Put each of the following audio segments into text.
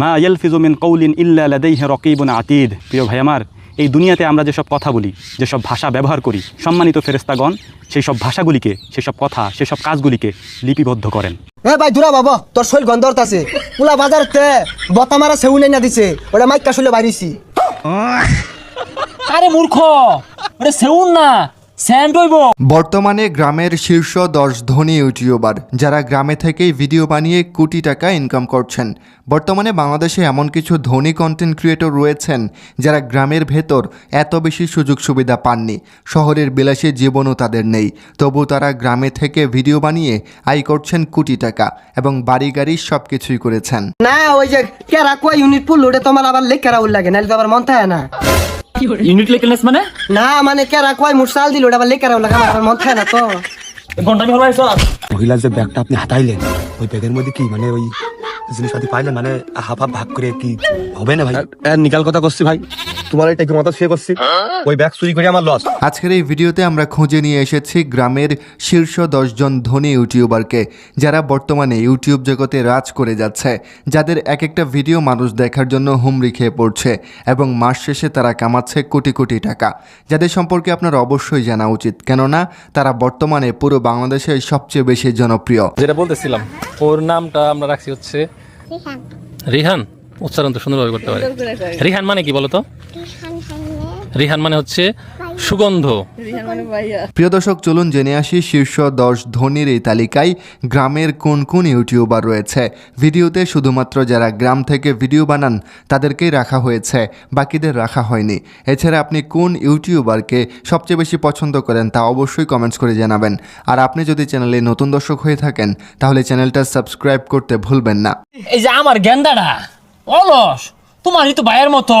মা ইয়ালফিজু মিন কৌলিন ইল্লা লাদাইহি রকিবুন আতিদ। প্রিয় ভাই আমার এই দুনিয়াতে আমরা যেসব কথা বলি যেসব ভাষা ব্যবহার করি সম্মানিত ফেরেস্তাগণ সেই সব ভাষাগুলিকে সেসব কথা সেসব কাজগুলিকে লিপিবদ্ধ করেন। এ ভাই দূরা বাবা তোর শৈল গন্ধ আছে পুলা বাজার তে বতা মারা সেউ না দিছে ওটা মাইকা শুলে বাইরিছি। আরে মূর্খ ওরে সেউন না। বর্তমানে গ্রামের শীর্ষ দশ ধনী ইউটিউবার যারা গ্রামে থেকেই ভিডিও বানিয়ে কোটি টাকা ইনকাম করছেন। বর্তমানে বাংলাদেশে এমন কিছু ধনী কন্টেন্ট ক্রিয়েটর রয়েছেন যারা গ্রামের ভেতর এত বেশি সুযোগ সুবিধা পাননি। শহরের বিলাসী জীবনও তাদের নেই। তবু তারা গ্রামে থেকে ভিডিও বানিয়ে আয় করছেন কোটি টাকা এবং বাড়ি গাড়ি সব কিছুই করেছেন। না ওই যে কেরা কয় ইউনিট পুল ওটা তোমার আবার লেখ কেরা লাগে নাহলে তো আবার মন থাকে না। ইউনিট লেকেলেস মানে? না মানে কেরা কয় মুরসাল দিল ওটা আবার লেখ লাগা আমার মন থাকে না তো। ঘণ্টা ভালো হলাইছ মহিলা যে ব্যাগটা আপনি হাতাইলেন ওই ব্যাগের মধ্যে কি মানে ওই জিনিসপাতি পাইলেন মানে হাফ হাফ ভাগ করে কি হবে না ভাই? নিকাল কথা করছি ভাই। তোমার এটা কি মাথা শুয়ে করছি? ওই ব্যাগ চুরি করে আমার লস আজকের এই ভিডিওতে আমরা খুঁজে নিয়ে এসেছি গ্রামের শীর্ষ দশজন ধনী ইউটিউবারকে যারা বর্তমানে ইউটিউব জগতে রাজ করে যাচ্ছে যাদের এক একটা ভিডিও মানুষ দেখার জন্য হুমড়ি খেয়ে পড়ছে এবং মাস শেষে তারা কামাচ্ছে কোটি কোটি টাকা। যাদের সম্পর্কে আপনার অবশ্যই জানা উচিত কেননা তারা বর্তমানে পুরো বাংলাদেশে সবচেয়ে বেশি জনপ্রিয়। যেটা বলতেছিলাম ওর নামটা আমরা রাখছি হচ্ছে রিহান? উচ্চারণ তো সুন্দরভাবে করতে পারে। রিহান মানে কি বলতো রিহান মানে হচ্ছে সুগন্ধ। প্রিয় দর্শক চলুন জেনে আসি শীর্ষ দশ ধনীর এই তালিকায় গ্রামের কোন কোন ইউটিউবার রয়েছে। ভিডিওতে শুধুমাত্র যারা গ্রাম থেকে ভিডিও বানান তাদেরকেই রাখা হয়েছে বাকিদের রাখা হয়নি। এছাড়া আপনি কোন ইউটিউবারকে সবচেয়ে বেশি পছন্দ করেন তা অবশ্যই কমেন্টস করে জানাবেন। আর আপনি যদি চ্যানেলে নতুন দর্শক হয়ে থাকেন তাহলে চ্যানেলটা সাবস্ক্রাইব করতে ভুলবেন না। এই যে আমার গেন্দাটা। অলস তোমারই তো ভাইয়ের মতো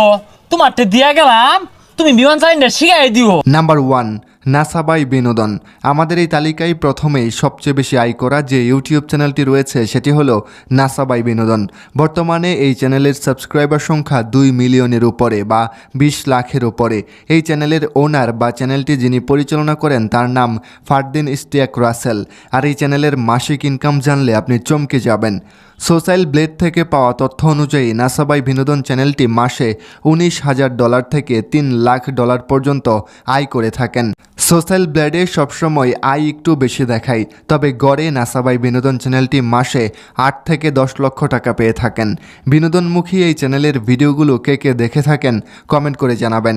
তোমারটা দিয়া গেলাম, তুমি বিমান চালিনা শিখাই দিও। নাম্বার ওয়ান নাসাবাই বিনোদন। আমাদের এই তালিকায় প্রথমেই সবচেয়ে বেশি আয় করা যে ইউটিউব চ্যানেলটি রয়েছে, সেটি হলো নাসাবাই বিনোদন। বর্তমানে এই চ্যানেলের সাবস্ক্রাইবার সংখ্যা দুই মিলিয়নের উপরে বা বিশ লাখের উপরে। এই চ্যানেলের ওনার বা চ্যানেলটি যিনি পরিচালনা করেন, তার নাম ফারদিন ইস্টিয়াক রাসেল। আর এই চ্যানেলের মাসিক ইনকাম জানলে আপনি চমকে যাবেন। সোশ্যাল ব্লেড থেকে পাওয়া তথ্য অনুযায়ী নাসাবাই বিনোদন চ্যানেলটি মাসে উনিশ হাজার ডলার থেকে তিন লাখ ডলার পর্যন্ত আয় করে থাকেন। সোশ্যাল ব্লেডে সবসময় আয় একটু বেশি দেখায় তবে গড়ে নাসাবাই বিনোদন চ্যানেলটি মাসে আট থেকে দশ লক্ষ টাকা পেয়ে থাকেন। বিনোদনমুখী এই চ্যানেলের ভিডিওগুলো কে কে দেখে থাকেন কমেন্ট করে জানাবেন।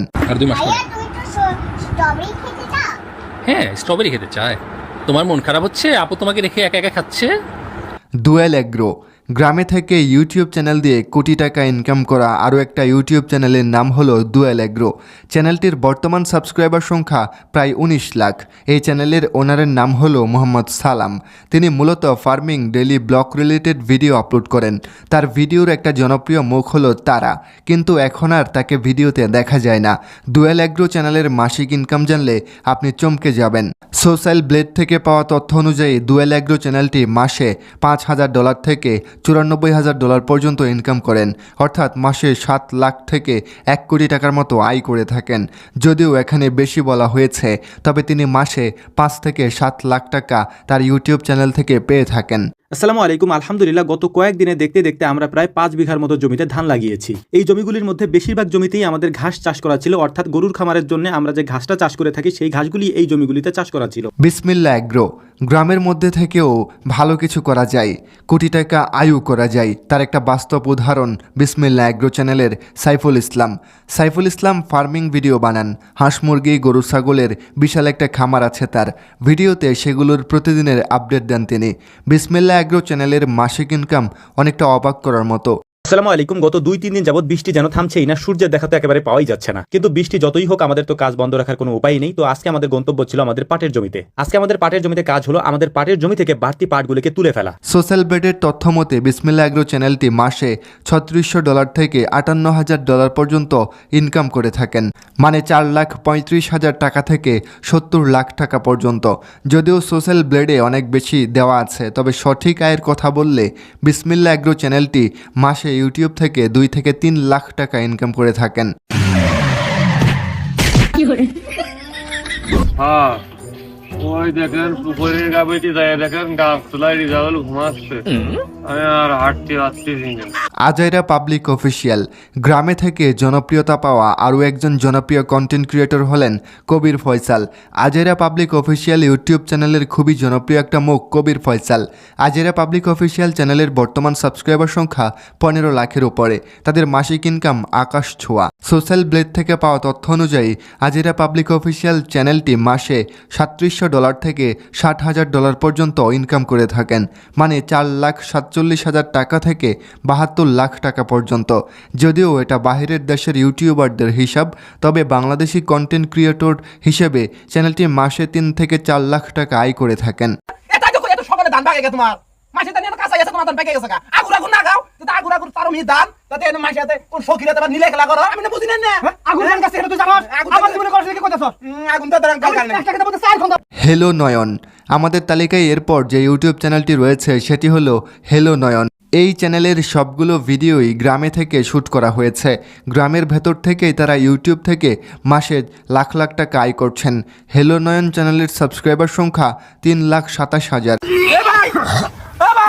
হ্যাঁ স্ট্রবেরি খেতে চায় তোমার মন খারাপ হচ্ছে? আপু তোমাকে রেখে একা একা খাচ্ছে? Dual agro. গ্রামে থেকে ইউটিউব চ্যানেল দিয়ে কোটি টাকা ইনকাম করা আরও একটা ইউটিউব চ্যানেলের নাম হলো ডুয়েল এগ্রো চ্যানেলটির বর্তমান সাবস্ক্রাইবার সংখ্যা প্রায় উনিশ লাখ। এই চ্যানেলের ওনারের নাম হলো মোহাম্মদ সালাম। তিনি মূলত farming daily blog related video upload করেন। তার ভিডিওর একটা জনপ্রিয় মুখ হলো তারা। কিন্তু এখন আর তাকে ভিডিওতে দেখা যায় না। ডুয়েল এগ্রো চ্যানেলের মাসিক ইনকাম জানলে আপনি চমকে যাবেন। সোশ্যাল ব্লেড থেকে পাওয়া তথ্য অনুযায়ী ডুয়েল এগ্রো চ্যানেলটি মাসে পাঁচ হাজার ডলার থেকে চুরানব্বই হাজার ডলার পর্যন্ত ইনকাম করেন। অর্থাৎ মাসে সাত লাখ থেকে এক কোটি টাকার মতো আয় করে থাকেন। যদিও এখানে বেশি বলা হয়েছে, তবে তিনি মাসে পাঁচ থেকে সাত লাখ টাকা তার ইউটিউব চ্যানেল থেকে পেয়ে থাকেন। আসসালামু আলাইকুম, আলহামদুলিল্লাহ, গত কয়েকদিনে দেখতে দেখতে আমরা প্রায় পাঁচ বিঘার মতো জমিতে ধান লাগিয়েছি। এই জমিগুলির মধ্যে বেশিরভাগ জমিতেই আমাদের ঘাস চাষ করা ছিল, অর্থাৎ গরুর খামারের জন্য আমরা যে ঘাসটা চাষ করে থাকি, সেই ঘাসগুলি এই জমিগুলিতে চাষ করা ছিল। বিসমিল্লা অ্যাগ্রো গ্রামের মধ্যে থেকেও ভালো কিছু করা যায়, কোটি টাকা আয়ু করা যায়, তার একটা বাস্তব উদাহরণ বিসমিল্লা অ্যাগ্রো চ্যানেলের সাইফুল ইসলাম। সাইফুল ইসলাম ফার্মিং ভিডিও বানান, হাঁস মুরগি, গরু, ছাগলের বিশাল একটা খামার আছে তার। ভিডিওতে সেগুলোর প্রতিদিনের আপডেট দেন তিনি। বিসমিল্লা অ্যাগ্রো চ্যানেলের মাসিক ইনকাম অনেকটা অবাক করার মতো। আসসালামু আলাইকুম। গত দুই, তিন দিন যাবত বৃষ্টি যেন থামছেই না, সূর্যের দেখা তো একেবারে পাওয়াই যাচ্ছে না। কিন্তু বৃষ্টি যতই হোক, আমাদের তো কাজ বন্ধ রাখার কোনো উপায় নেই। তো আজকে আমাদের গন্তব্য ছিল আমাদের পাটের জমিতে। আজকে আমাদের পাটের জমিতে কাজ হলো আমাদের পাটের জমি থেকে বাড়তি পাটগুলিকে তুলে ফেলা। সোশ্যাল বেডের তথ্য মতে বিসমিল্লা অ্যাগ্রো চ্যানেলটি মাসে ছত্রিশশো ডলার থেকে আটান্ন হাজার ডলার পর্যন্ত ইনকাম করে থাকেন। মানে চার লাখ পঁয়ত্রিশ হাজার টাকা থেকে সত্তর লাখ টাকা পর্যন্ত। যদিও সোশ্যাল ব্লেডে অনেক বেশি দেওয়া আছে, তবে সঠিক আয়ের কথা বললে বিসমিল্লা অ্যাগ্রো চ্যানেলটি মাসে ইউটিউব থেকে দুই থেকে তিন লাখ টাকা ইনকাম করে থাকেন। ওই দেখেন পুকুরের গাবিতে যায় দেখেন গাছ তোলায় রিজাউল ঘুমাচ্ছে। আমি আর হাঁটতে পারতেছি না। আজাইরা পাবলিক অফিসিয়াল গ্রামে থেকে জনপ্রিয়তা পাওয়া আরও একজন জনপ্রিয় কন্টেন্ট ক্রিয়েটর হলেন কবির ফয়সাল। আজাইরা পাবলিক অফিসিয়াল ইউটিউব চ্যানেলের খুবই জনপ্রিয় একটা মুখ কবির ফয়সাল। আজাইরা পাবলিক অফিসিয়াল চ্যানেলের বর্তমান সাবস্ক্রাইবার সংখ্যা পনেরো লাখের উপরে। তাদের মাসিক ইনকাম আকাশ ছোঁয়া। সোশ্যাল ব্লেড থেকে পাওয়া তথ্য অনুযায়ী আজেরা পাবলিক অফিসিয়াল চ্যানেলটি মাসে সাতত্রিশশো ডলার থেকে ষাট হাজার ডলার পর্যন্ত ইনকাম করে থাকেন মানে চার লাখ সাতচল্লিশ হাজার টাকা থেকে বাহাত্তর লাখ টাকা পর্যন্ত। যদিও এটা বাহিরের দেশের ইউটিউবারদের হিসাব, তবে বাংলাদেশি কন্টেন্ট ক্রিয়েটর হিসেবে চ্যানেলটি মাসে তিন থেকে চার লাখ টাকা আয় করে থাকেন। তোমার। মাসে তোমার ধান পেকে গেছে গা। আগুর আগুর না গাও তো আগুর আগুর তার মি তাতে এনে মাসে হাতে কোন সখিরা তোমার নিলে খেলা করো। আমি না বুঝি না না। আগুর ধান কাছে এটা তুই জানো আমার জীবনে করছিস কি কইতাছ। আগুন তো কাল হেলো নয়ন। আমাদের তালিকায় এরপর যে ইউটিউব চ্যানেলটি রয়েছে সেটি হলো হেলো নয়ন। এই চ্যানেলের সবগুলো ভিডিওই গ্রামে থেকে শ্যুট করা হয়েছে। গ্রামের ভেতর থেকেই তারা ইউটিউব থেকে মাসে লাখ লাখ টাকা আয় করছেন। হেলো নয়ন চ্যানেলের সাবস্ক্রাইবার সংখ্যা তিন লাখ সাতাশ হাজার।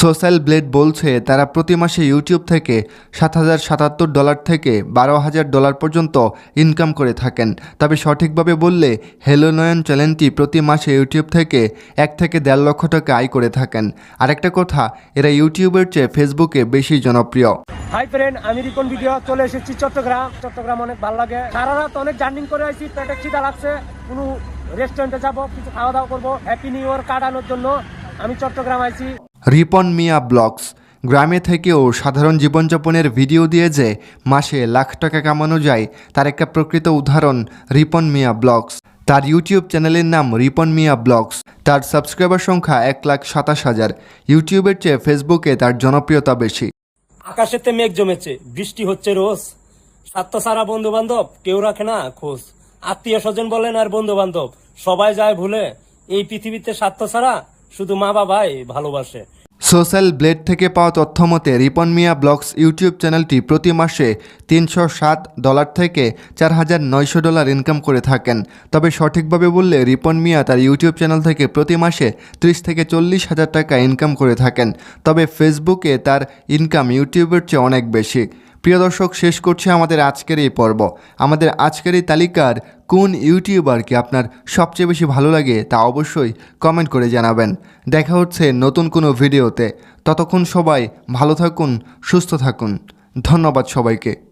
সোশ্যাল ব্লেড বলছে, তারা প্রতি মাসে ইউটিউব থেকে সাত হাজার সাতাত্তর ডলার থেকে বারো হাজার ডলার পর্যন্ত ইনকাম করে থাকেন। তবে সঠিকভাবে বললে হেলো নয়ন চ্যানেলটি প্রতি মাসে ইউটিউব থেকে এক থেকে দেড় লক্ষ টাকা আয় করে থাকেন। আরেকটা কথা, এরা ইউটিউবের চেয়ে ফেসবুকে বেশি জনপ্রিয়। হাই ফ্রেন্ড আমি রিকন ভিডিও, চলে এসেছি চট্টগ্রাম। চট্টগ্রাম অনেক ভালো লাগে। সারা রাত অনেক জার্নিং করে আসি পেটে খিদা লাগছে। কোনো রেস্টুরেন্টে যাব, কিছু খাওয়া দাওয়া করব হ্যাপি নিউ ইয়ার কাটানোর জন্য আমি চট্টগ্রাম আইছি। রিপন মিয়া ব্লগস, গ্রামে থেকেও সাধারণ জীবনযাপনের ভিডিও দিয়ে যে মাসে লাখ টাকা কামানো যায়, তার একটা প্রকৃত উদাহরণ রিপন মিয়া ব্লগস। তার ইউটিউব চ্যানেলের নাম রিপন মিয়া ব্লগস। তার সাবস্ক্রাইবার সংখ্যা এক লাখ সাতাশ হাজার। ইউটিউবের চেয়ে ফেসবুকে তার জনপ্রিয়তা বেশি। আকাশেতে মেঘ জমেছে, বৃষ্টি হচ্ছে রোজ। স্বার্থ সারা বন্ধু বান্ধব কেউ রাখে না খোঁজ। আত্মীয় স্বজন বলেন, আর বন্ধু বান্ধব সবাই যায় ভুলে। এই পৃথিবীতে স্বার্থ ছাড়া শুধু মা বাবাই ভালোবাসে। সোশ্যাল ব্লেড থেকে পাওয়া তথ্য মতে রিপন মিয়া ব্লগস ইউটিউব চ্যানেলটি প্রতি মাসে তিনশো সাত ডলার থেকে চার হাজার নয়শো ডলার ইনকাম করে থাকেন। তবে সঠিকভাবে বললে রিপন মিয়া তার ইউটিউব চ্যানেল থেকে প্রতি মাসে ত্রিশ থেকে চল্লিশ হাজার টাকা ইনকাম করে থাকেন। তবে ফেসবুকে তার ইনকাম ইউটিউবের চেয়ে অনেক বেশি। প্রিয় দর্শক, শেষ করছে আমাদের আজকের এই পর্ব। আমাদের আজকের এই তালিকার কোন ইউটিউবারকে আপনার সবচেয়ে বেশি ভালো লাগে তা অবশ্যই কমেন্ট করে জানাবেন। দেখা হচ্ছে নতুন কোনো ভিডিওতে। ততক্ষণ সবাই ভালো থাকুন, সুস্থ থাকুন। ধন্যবাদ সবাইকে।